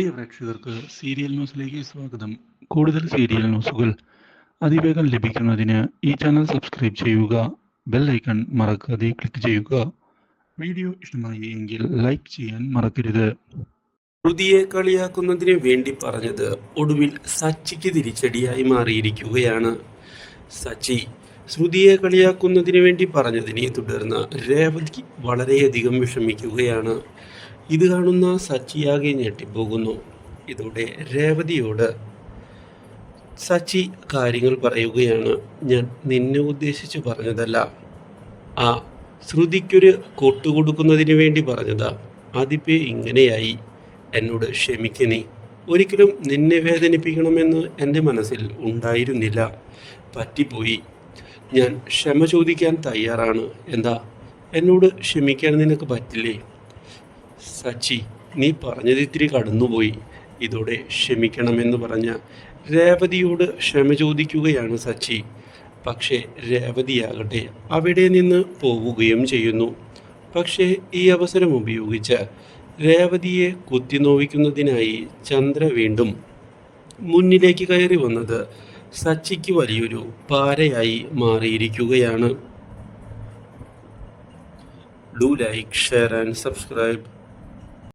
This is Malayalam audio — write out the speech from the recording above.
പ്രിയ പ്രേക്ഷകർക്ക് സീരിയൽ ന്യൂസിലേക്ക് സ്വാഗതം. കൂടുതൽ സീരിയൽ ന്യൂസുകൾ അതിവേഗം ലഭിക്കുന്നതിന് ഈ ചാനൽ സബ്സ്ക്രൈബ് ചെയ്യുക ബെൽ ഐക്കൺ മറക്കാതെ ക്ലിക്ക് ചെയ്യുക. വീഡിയോ ഇഷ്ടമായി എങ്കിൽ ലൈക്ക് ചെയ്യാൻ മറക്കരുത്. ശ്രുതിയെ കളിയാക്കുന്നതിന് വേണ്ടി പറഞ്ഞത് ഒടുവിൽ സച്ചിക്ക് തിരിച്ചടിയായി മാറിയിരിക്കുകയാണ്. സച്ചി ശ്രുതിയെ കളിയാക്കുന്നതിന് വേണ്ടി പറഞ്ഞതിനെ തുടർന്ന് രേവതി വളരെയധികം വിഷമിക്കുകയാണ്. ഇത് കാണുന്ന സച്ചിയാകെ ഞെട്ടിപ്പോകുന്നു. ഇതോടെ രേവതിയോട് സച്ചി കാര്യങ്ങൾ പറയുകയാണ്. ഞാൻ നിന്നെ ഉദ്ദേശിച്ച് പറഞ്ഞതല്ല. ആ ശ്രുതിക്കൊരു കൊട്ടുകൊടുക്കുന്നതിന് വേണ്ടി പറഞ്ഞതാ. അതിപ്പോ ഇങ്ങനെയായി. എന്നോട് ക്ഷമിക്കണേ ഒരിക്കലും നിന്നെ വേദനിപ്പിക്കണമെന്ന് എന്റെ മനസ്സിൽ ഉണ്ടായിരുന്നില്ല. പറ്റിപ്പോയി. ഞാൻ ക്ഷമ ചോദിക്കാൻ തയ്യാറാണ്. എന്താ? എന്നോട് ക്ഷമിക്കാൻ നിനക്ക് പറ്റില്ലേ? സച്ചി നീ പറഞ്ഞത് ഇത്തിരി കടന്നുപോയി. ഇതോടെ ക്ഷമിക്കണമെന്ന് പറഞ്ഞ രേവതിയോട് ക്ഷമ ചോദിക്കുകയാണ് സച്ചി. പക്ഷേ രേവതിയാകട്ടെ അവിടെ നിന്ന് പോവുകയും ചെയ്യുന്നു. പക്ഷേ ഈ അവസരം ഉപയോഗിച്ച് രേവതിയെ കുത്തിനോവിക്കുന്നതിനായി ചന്ദ്ര വീണ്ടും മുന്നിലേക്ക് കയറി വന്നത് സച്ചിക്ക് വലിയൊരു പാരയായി മാറിയിരിക്കുകയാണ്. Do like share and subscribe